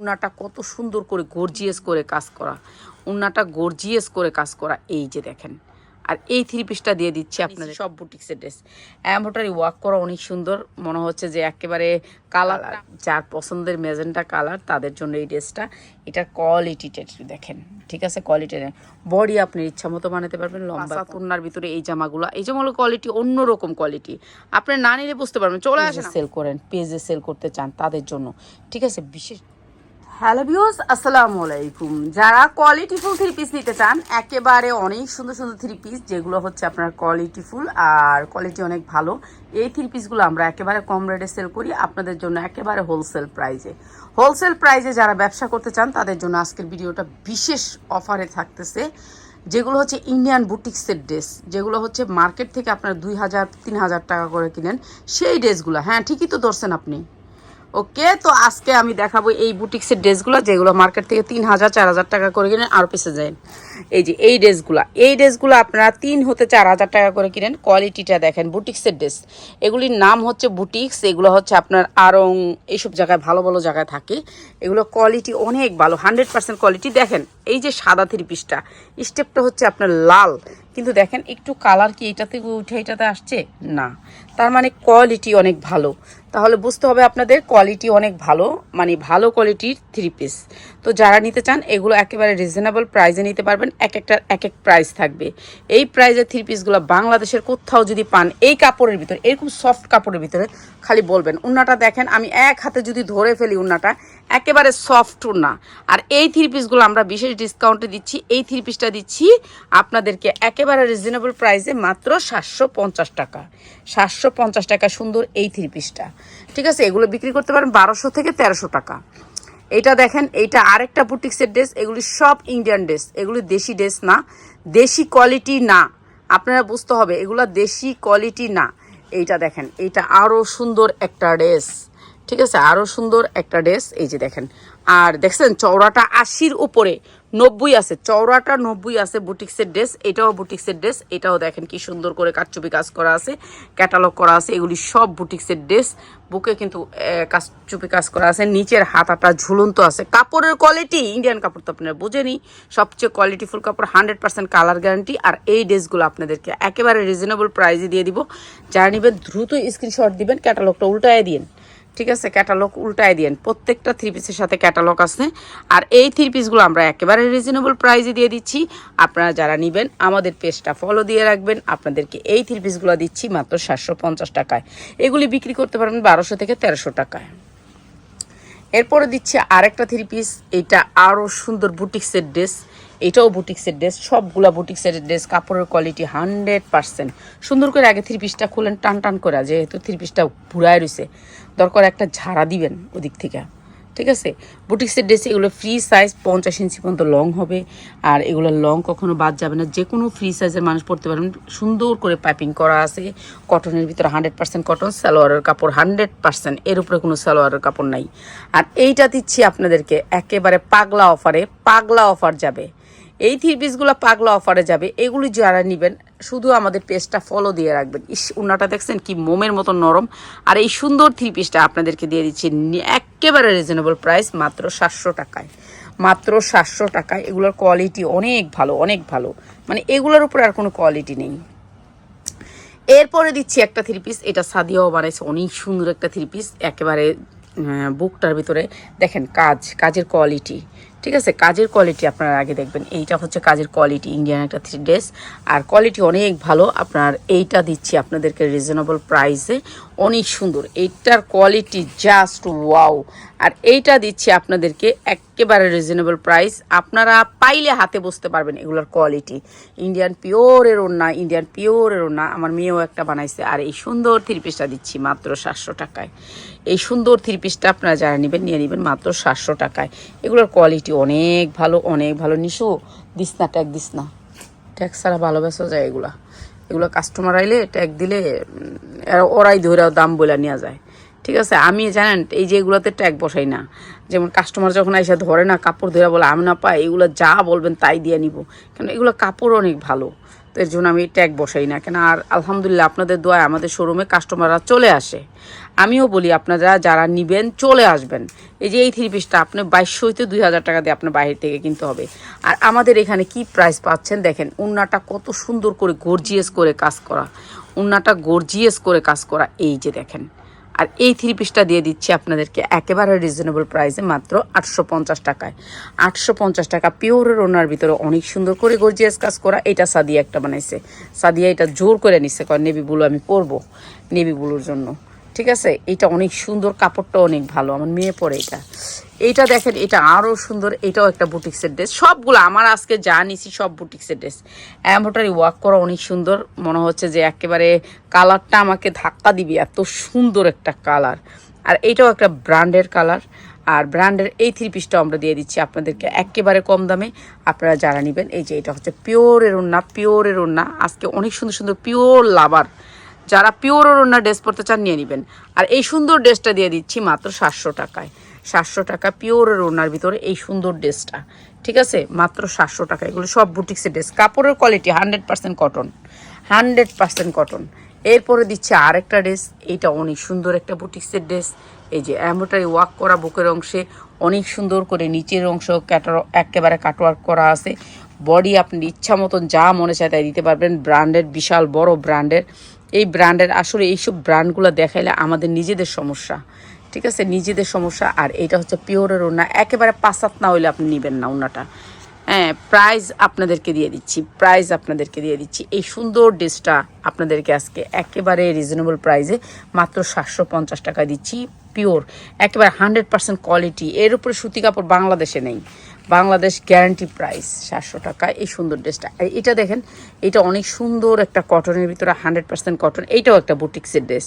উন্নাটা কত সুন্দর করে গর্জিয়াস করে কাজ করা। উনাটা গর্জিয়াস করে কাজ করা এই যে দেখেন। আর এই থ্রি পিসটা দিয়ে দিচ্ছি আপনাদের। সব বুটিক্সের ড্রেস অ্যাম্বোটারি ওয়ার্ক করা অনেক সুন্দর। মনে হচ্ছে যে একেবারে কালার যার পছন্দের মেজেন্টা কালার তাদের জন্য এই ড্রেসটা এটার কোয়ালিটিটা দেখেন। ঠিক আছে কোয়ালিটি বডি আপনি ইচ্ছা মতো বানাতে পারবেন লম্বা তুন্নার ভিতরে এই জামাগুলো। এই জামাগুলো কোয়ালিটি অন্যরকম কোয়ালিটি আপনি না নিলে বুঝতে পারবেন চলে আসে সেল করেন পেজে সেল করতে চান তাদের জন্য। ঠিক আছে বিশেষ হ্যালো ভিউস আসসালামু আলাইকুম। যারা কোয়ালিটিফুল থ্রি পিস নিতে চান, একেবারে অনেক সুন্দর সুন্দর থ্রি পিস যেগুলো হচ্ছে আপনার কোয়ালিটিফুল আর কোয়ালিটি অনেক ভালো, এই থ্রি পিসগুলো আমরা একেবারে কম রেটে সেল করি আপনাদের জন্য একেবারে হোলসেল প্রাইজে হোলসেল প্রাইজে যারা ব্যবসা করতে চান, তাদের জন্য আজকের ভিডিওটা বিশেষ অফারে থাকতেছে, যেগুলো হচ্ছে ইন্ডিয়ান বুটিক্সের ড্রেস যেগুলো হচ্ছে মার্কেট থেকে আপনার দুই হাজার, তিন হাজার টাকা করে কিনেন, সেই ড্রেসগুলো হ্যাঁ ঠিকই তো ধরছেন আপনি। ওকে, তো আজকে আমি দেখাবো এই বুটিক্সের ড্রেসগুলো, যেগুলো মার্কেট থেকে তিন হাজার, চার হাজার টাকা করে কিনেন আরও পিসে যায়। এই যে, এই ড্রেসগুলো এই ড্রেসগুলো আপনারা তিন হতে চার হাজার টাকা করে কিনেন কোয়ালিটিটা দেখেন বুটিক্সের ড্রেস। এগুলির নাম হচ্ছে বুটিক্স, এগুলো হচ্ছে আপনার আরং এইসব জায়গায়, ভালো ভালো জায়গায় থাকে। এগুলো কোয়ালিটি অনেক ভালো হান্ড্রেড পার্সেন্ট কোয়ালিটি দেখেন, এই যে সাদা থ্রি পিসটা স্টেপটা হচ্ছে আপনার লাল। কিন্তু দেখেন, একটু কালার কি এটা থেকে উঠে এটাতে আসছে? না। তার মানে কোয়ালিটি অনেক ভালো। তাহলে বুঝতে হবে আপনাদের কোয়ালিটি অনেক ভালো মানে ভালো কোয়ালিটির থ্রি পিস তো যারা নিতে চান, এগুলো একেবারে রিজনেবল প্রাইসে নিতে পারবেন। এক একটার এক এক প্রাইস থাকবে। এই প্রাইজের থ্রি পিসগুলো বাংলাদেশের কোথাও যদি পান, এই কাপড়ের ভিতরে, এরকম সফট কাপড়ের ভিতরে, খালি বলবেন, উন্নাটা দেখেন, আমি এক হাতে যদি ধরে ফেলি উন্নাটা একেবারে সফট না। আর এই থ্রি পিসগুলো আমরা বিশেষ ডিসকাউন্টে দিচ্ছি। এই থ্রি পিসটা দিচ্ছি আপনাদেরকে একেবারে রিজনেবল প্রাইসে মাত্র সাতশো পঞ্চাশ টাকা। সাতশো পঞ্চাশ টাকা সুন্দর এই থ্রি পিসটা ঠিক আছে? এগুলো বিক্রি করতে পারেন বারোশো থেকে তেরোশো টাকা। এইটা দেখেন, এইটা আরেকটা বুটিক্সের ড্রেস এগুলি সব ইন্ডিয়ান ড্রেস এগুলি দেশি ড্রেস না। দেশি কোয়ালিটি না। আপনারা বুঝতে হবে, এগুলো দেশি কোয়ালিটি না। এইটা দেখেন, এইটা আরও সুন্দর একটা ড্রেস ঠিক আছে? আরও সুন্দর একটা ড্রেস এই যে দেখেন। আর দেখছেন চওড়াটা আশির উপরে নব্বই আছে। চওড়াটা নব্বই আছে বুটিক্সের ড্রেস এটাও বুটিক্সের ড্রেস এটাও দেখেন কি সুন্দর করে কারচুপি কাজ করা আছে ক্যাটালগ করা আছে এগুলি সব বুটিক্সের ড্রেস। বুকে কিন্তু আহ, কারচুপি কাজ করা আছে নিচের হাতাটা ঝুলন্ত আছে। কাপড়ের কোয়ালিটি ইন্ডিয়ান কাপড় তো আপনারা বুঝেনি সবচেয়ে কোয়ালিটিফুল কাপড় হান্ড্রেড পার্সেন্ট কালার গ্যারান্টি আর এই ড্রেসগুলো আপনাদেরকে একেবারে রিজনেবল প্রাইসে দিয়ে দিব। যারা নেবেন দ্রুত স্ক্রিনশট দিবেন ক্যাটালগটা উল্টায় দিন ঠিক আছে ক্যাটালগ উল্টায় দিন প্রত্যেকটা থ্রি পিসের সাথে ক্যাটালগ আছে। আর এই থ্রি পিসগুলো আমরা একেবারে রিজনেবল প্রাইসে দিয়ে দিচ্ছি। আপনারা যারা নেবেন, আমাদের পেজটা ফলো দিয়ে রাখবেন। আপনাদেরকে এই থ্রি পিসগুলো দিচ্ছি মাত্র সাতশো পঞ্চাশ টাকায়। এগুলি বিক্রি করতে পারবেন বারোশো থেকে তেরোশো টাকায়। এরপরে দিচ্ছি আরেকটা থ্রি পিস এটা আরও সুন্দর বুটিক্সের ড্রেস এটাও বুটিক্সের ড্রেস সবগুলা বুটিক্সের ড্রেস কাপড়ের কোয়ালিটি হান্ড্রেড পার্সেন্ট সুন্দর করে আগে থ্রি পিসটা খুলেন টান টান করে, যেহেতু থ্রি পিসটা পুরায় রয়েছে দরকার একটা ঝাড়া দিবেন ওদিক থেকে, ঠিক আছে? বুটিক্সের ড্রেস এগুলো ফ্রি সাইজ পঞ্চাশ ইঞ্চি পর্যন্ত লং হবে, আর এগুলো লং কখনো বাদ যাবে না। যে কোনো ফ্রি সাইজের মানুষ পড়তে পারবেন। সুন্দর করে পাইপিং করা আছে কটনের ভিতরে হান্ড্রেড পার্সেন্ট কটন সালোয়ারের কাপড় হান্ড্রেড পার্সেন্ট এর উপরে কোনো সালোয়ারের কাপড় নাই। আর এইটা দিচ্ছি আপনাদেরকে, একেবারে পাগলা অফারে পাগলা অফার যাবে। এই থ্রি পিসগুলো পাগলা অফারে যাবে, এগুলি যারা নেবেন, শুধু আমাদের পেজটা ফলো দিয়ে রাখবেন। ইস উন্নাটা দেখছেন কি মোমের মতো নরম। আর এই সুন্দর থ্রি পিসটা আপনাদেরকে দিয়ে দিচ্ছি একেবারে রিজনেবল প্রাইস মাত্র সাতশো টাকায়। মাত্র সাতশো টাকায়, এগুলোর কোয়ালিটি অনেক ভালো অনেক ভালো। মানে এগুলোর উপরে আর কোনো কোয়ালিটি নেই। এরপরে দিচ্ছি একটা থ্রি পিস এটা সাদিয়াও বানাইছে অনেক সুন্দর একটা থ্রি পিস একেবারে বুকটার ভিতরে, দেখেন কাজ, কাজের কোয়ালিটি ঠিক আছে? কাজের কোয়ালিটি আপনারা আগে দেখবেন। এইটা হচ্ছে কাজের কোয়ালিটি ইন্ডিয়ান একটা থ্রি ড্রেস আর কোয়ালিটি অনেক ভালো। আপনার এইটা দিচ্ছি আপনাদেরকে রিজনেবল প্রাইসে অনেক সুন্দর। এইটার কোয়ালিটি জাস্ট ওয়াও আর এইটা দিচ্ছি আপনাদেরকে একেবারে রিজনেবল প্রাইস আপনারা পাইলে হাতে বসতে পারবেন এগুলোর কোয়ালিটি ইন্ডিয়ান পিওরের ওনা ইন্ডিয়ান পিওরের ওনা আমার মেয়েও একটা বানাইছে আর এই সুন্দর থ্রি পিসটা দিচ্ছি মাত্র সাতশো টাকায়। এই সুন্দর থ্রি পিসটা আপনারা যারা নেবেন, নিয়ে নেবেন মাত্র সাতশো টাকায়। এগুলোর কোয়ালিটি অনেক ভালো অনেক ভালো। নিশো, দিস না, ট্যাগ দিস না। ট্যাগ ছাড়া ভালোবাসা যায় এগুলা। এগুলো কাস্টমার আইলে ট্যাগ দিলে ওরাই ধরে দাম বলে নেওয়া যায়। ঠিক আছে? আমি জানেন, এই যে এগুলোতে ট্যাগ বসাই না। যেমন কাস্টমার যখন এসে ধরে না, কাপড় ধরে বলে, আমি না পাই এগুলো যা বলবেন তাই দিয়ে নিব। কেন এগুলো কাপড় অনেক ভালো। তো এর জন্য আমি ট্যাগ বসাই না। কেন আর আলহামদুলিল্লাহ আপনাদের দোয়ায় আমাদের শোরুমে কাস্টমাররা চলে আসে। আমিও বলি আপনারা যারা নিবেন, চলে আসবেন। এই যে এই থ্রি পিসটা আপনি বাইশশো হইতে দুই হাজার টাকা দিয়ে আপনার বাইরে থেকে কিনতে হবে। আর আমাদের এখানে কি প্রাইস পাচ্ছেন দেখেন, উন্নাটা কত সুন্দর করে গর্জিয়াস করে কাজ করা। উন্নাটা গর্জিয়াস করে কাজ করা। এই যে দেখেন আর এই থ্রি পিসটা দিয়ে দিচ্ছি আপনাদেরকে একেবারে রিজনেবল প্রাইসে মাত্র আটশো পঞ্চাশ টাকায়। আটশো পঞ্চাশ টাকা পিওরের ওনার ভিতরে অনেক সুন্দর করে গর্জিয়াস কাজ করা। এটা সাদিয়া একটা বানাইছে। সাদিয়া এটা জোর করে নিচ্ছে কারণ নেভি ব্লু আমি পরবো, নেভি ব্লুর জন্য। ঠিক আছে? এটা অনেক সুন্দর, কাপড়টা অনেক ভালো, আমার মেয়ে পরে এটা। এইটা দেখেন, এটা আরও সুন্দর, এটাও একটা বুটিক্সের ড্রেস। সবগুলো আমার আজকে যা নিছি সব বুটিক্সের ড্রেস। অ্যাম্বোটারি ওয়ার্ক করা অনেক সুন্দর, মনে হচ্ছে যে একেবারে কালারটা আমাকে ধাক্কা দিবি, এত সুন্দর একটা কালার। আর এটাও একটা ব্র্যান্ডের কালার, আর ব্র্যান্ডের এই থ্রি পিসটাও আমরা দিয়ে দিচ্ছি আপনাদেরকে একেবারে কম দামে। আপনারা যারা নেবেন, এই যে এটা হচ্ছে পিওরের ওন্না পিওরের ওন্না আজকে অনেক সুন্দর সুন্দর পিওর লাভার যারা পিওর ওড়না ড্রেস পরতে চান নিয়ে নেবেন। আর এই সুন্দর ড্রেসটা দিয়ে দিচ্ছি মাত্র সাতশো টাকায়। সাতশো টাকা পিওরের ওড়নার ভিতরে এই সুন্দর ড্রেসটা ঠিক আছে? মাত্র সাতশো টাকা। এগুলো সব বুটিক্সের ড্রেস কাপড়ের quality hundred percent cotton hundred percent cotton এরপরে দিচ্ছে আরেকটা ড্রেস এইটা অনেক সুন্দর একটা বুটিক্সের ড্রেস এই যে এমব্রয়ডারি ওয়ার্ক করা বুকের অংশে অনেক সুন্দর করে নিচের অংশ ক্যাটার একেবারে কাটওয়ার্ক করা আছে। বডি আপনি ইচ্ছা মতন যা মনে চায় তাই দিতে পারবেন। ব্র্যান্ডের বিশাল, বড় ব্র্যান্ডের এই ব্র্যান্ডের আসলে এইসব ব্র্যান্ডগুলো দেখাইলে আমাদের নিজেদের সমস্যা। ঠিক আছে? নিজেদের সমস্যা। আর এটা হচ্ছে পিওরের ওনা একেবারে পাসাত না হইলে আপনি নেবেন না ওনাটা হ্যাঁ প্রাইজ আপনাদেরকে দিয়ে দিচ্ছি। প্রাইজ আপনাদেরকে দিয়ে দিচ্ছি। এই সুন্দর ড্রেসটা আপনাদেরকে আজকে একেবারে রিজনেবল প্রাইসে মাত্র সাতশো পঞ্চাশ টাকা দিচ্ছি। পিওর একেবারে হান্ড্রেড পার্সেন্ট কোয়ালিটি এর উপরে সুতি কাপড় বাংলাদেশে নেই। বাংলাদেশ গ্যারান্টি প্রাইস সাতশো টাকা। এই সুন্দর ড্রেসটা আর এটা দেখেন, এটা অনেক সুন্দর একটা কটনের ভিতরে হান্ড্রেড পার্সেন্ট কটন এইটাও একটা বুটিক্সের ড্রেস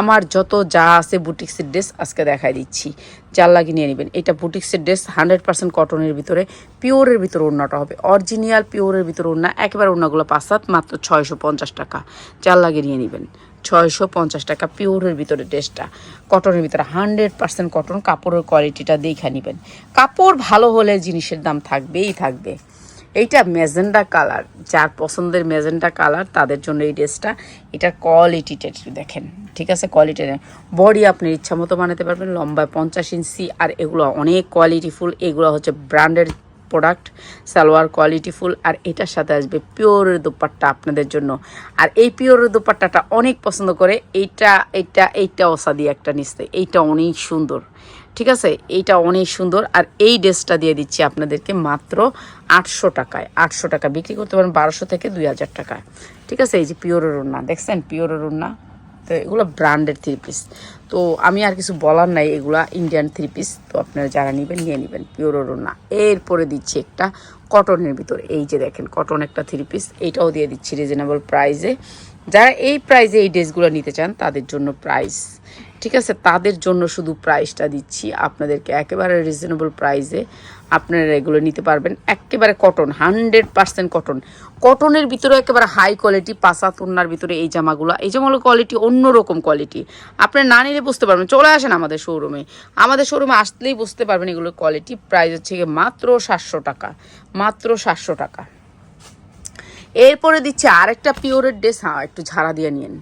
আমার যত যা আছে বুটিক্সের ড্রেস আজকে দেখাই দিচ্ছি। যার লাগিয়ে নিয়ে নেবেন। এটা বুটিক্সের ড্রেস হান্ড্রেড পার্সেন্ট কটনের ভিতরে পিওরের ভিতরে ওড়নাটা হবে। অরিজিনাল পিওরের ভিতরে ওড়না, একেবারে ওড়নাগুলো পাঁচ সাত মাত্র ছয়শো পঞ্চাশ টাকা। যার লাগিয়ে নিয়ে নেবেন। ছয়শো পঞ্চাশ টাকা পিওরের ভিতরে ড্রেসটা। কটনের ভিতরে হান্ড্রেড পার্সেন্ট কটন, কাপড়ের কোয়ালিটিটা দেখে নেবেন। কাপড় ভালো হলে জিনিসের দাম থাকবেই থাকবে। এইটা মেজেন্ডা কালার, যার পছন্দের মেজেন্ডা কালার, তাদের জন্য এই ড্রেসটা। এটার কোয়ালিটিটা একটু দেখেন, ঠিক আছে? কোয়ালিটি বডি আপনি ইচ্ছা মতো বানাতে পারবেন লম্বায় পঞ্চাশ ইঞ্চি, আর এগুলো অনেক কোয়ালিটিফুল। এগুলো হচ্ছে ব্র্যান্ডের প্রোডাক্ট সালোয়ার কোয়ালিটিফুল আর এটার সাথে আসবে পিওরের দোপাট্টা আপনাদের জন্য। আর এই পিওরের দোপাট্টাটা অনেক পছন্দ করে, এইটা এইটা এইটা ওসা দিয়ে একটা নিচ্ছে, এইটা অনেক সুন্দর, ঠিক আছে? এইটা অনেক সুন্দর, আর এই ড্রেসটা দিয়ে দিচ্ছি আপনাদেরকে মাত্র আটশো টাকায়, আটশো টাকা বিক্রি করতে পারেন বারোশো থেকে দুই হাজার টাকায়, ঠিক আছে? এই যে পিওরের ওড়না, দেখছেন? পিওরের ওড়না তো এগুলো ব্র্যান্ডের থ্রি পিস তো আমি আর কিছু বলার নাই, এগুলা ইন্ডিয়ান থ্রি পিস তো আপনারা যারা নেবেন, নিয়ে নেবেন পিওরও না এরপরে দিচ্ছি একটা কটনের ভিতর, এই যে দেখেন কটন একটা থ্রি পিস এইটাও দিয়ে দিচ্ছি রিজনেবল প্রাইসে যারা এই প্রাইসে এই ড্রেসগুলো নিতে চান, তাদের জন্য প্রাইস ঠিক আছে, তাদের জন্য শুধু প্রাইসটা দিচ্ছি। আপনাদেরকে একেবারে রিজনেবল প্রাইসে আপনারা এগুলো নিতে পারবেন। একেবারে কটন হান্ড্রেড পার্সেন্ট কটন কটনের ভিতরে একেবারে হাই কোয়ালিটি পাসা তুন্নার ভিতরে এই জামাগুলো। এই জামাগুলোর কোয়ালিটি অন্যরকম কোয়ালিটি আপনি না নিলে বুঝতে পারবেন। চলে আসেন আমাদের শোরুমে আমাদের শোরুমে আসলেই বুঝতে পারবেন এগুলোর কোয়ালিটি প্রাইস হচ্ছে গিয়ে মাত্র সাতশো টাকা। মাত্র সাতশো টাকা। এরপরে দিচ্ছে আরেকটা পিওরের ড্রেস হ্যাঁ একটু ঝাড়া দিয়ে নিন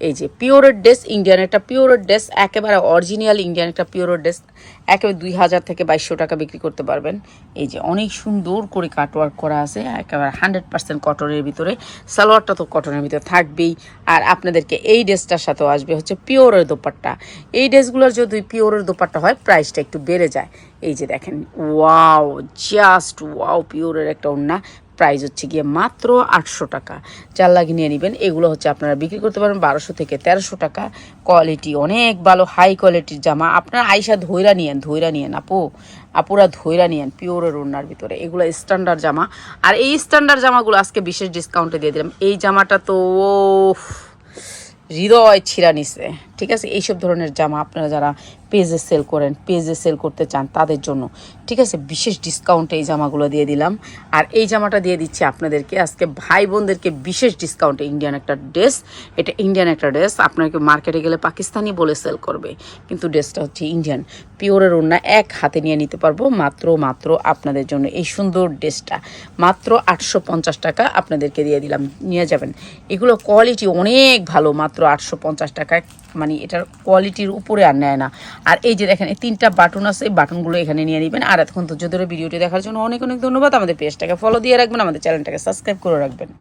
এই যে পিওরের ড্রেস ইন্ডিয়ান, একটা পিওরের ড্রেস, একেবারে অরিজিনাল ইন্ডিয়ান, একটা পিওরের ড্রেস, একেবারে দুই হাজার থেকে বাইশশো টাকা বিক্রি করতে পারবেন। এই যে অনেক সুন্দর করে কাটওয়ার্ক করা আছে, একেবারে হান্ড্রেড পার্সেন্ট কটনের ভিতরে, সালোয়ারটা তো কটনের ভিতরে থাকবেই। আর আপনাদেরকে এই ড্রেসটার সাথেও আসবে হচ্ছে পিওরের দোপাট্টা। এই ড্রেসগুলোর যদি পিওরের দোপাট্টা হয় প্রাইসটা একটু বেড়ে যায়। এই যে দেখেন ওয়াও জাস্ট ওয়াও পিওরের একটা ওড়না। প্রাইস হচ্ছে গিয়ে মাত্র আটশো টাকা। চার লাগিয়ে নিয়ে নেবেন, এগুলো হচ্ছে আপনারা বিক্রি করতে পারেন বারোশো থেকে তেরোশো টাকা। কোয়ালিটি অনেক ভালো, হাই কোয়ালিটির জামা। আপনারা আইসা ধৈরা নিয়েন ধৈরা নিয়েন, আপু। আপুরা ধৈরা নিয়েন পিওরের ওড়নার ভিতরে। এগুলো স্ট্যান্ডার্ড জামা। আর এই স্ট্যান্ডার্ড জামাগুলো আজকে বিশেষ ডিসকাউন্টে দিয়ে দিলাম। এই জামাটা তো হৃদয় ছিঁড়া নিছে। ঠিক আছে? এইসব ধরনের জামা আপনারা যারা পেজে সেল করেন, পেজে সেল করতে চান তাদের জন্য, ঠিক আছে? বিশেষ ডিসকাউন্টে এই জামাগুলো দিয়ে দিলাম। আর এই জামাটা দিয়ে দিচ্ছি আপনাদেরকে। আজকে ভাই বোনদেরকে বিশেষ ডিসকাউন্টে ইন্ডিয়ান একটা ড্রেস এটা ইন্ডিয়ান একটা ড্রেস আপনাকে মার্কেটে গেলে পাকিস্তানি বলে সেল করবে। কিন্তু ড্রেসটা হচ্ছে ইন্ডিয়ান পিওরের ওড়না এক হাতে নিয়ে নিতে পারব। মাত্র মাত্র আপনাদের জন্য এই সুন্দর ড্রেসটা মাত্র আটশো পঞ্চাশ টাকা আপনাদেরকে দিয়ে দিলাম। নিয়ে যাবেন। এগুলো কোয়ালিটি অনেক ভালো। মাত্র আটশো পঞ্চাশ টাকায় মানে এটার কোয়ালিটির উপরে আর নেয় না। আর এই যে দেখেন, এই তিনটা বাটন আছে, এই বাটনগুলো এখানে নিয়ে নেবেন। আর এতক্ষণ ধৈর্য ধরে ভিডিওটি দেখার জন্য অনেক অনেক ধন্যবাদ। আমাদের পেজটাকে ফলো দিয়ে রাখবেন, আমাদের চ্যানেলটাকে সাবস্ক্রাইব করে রাখবেন।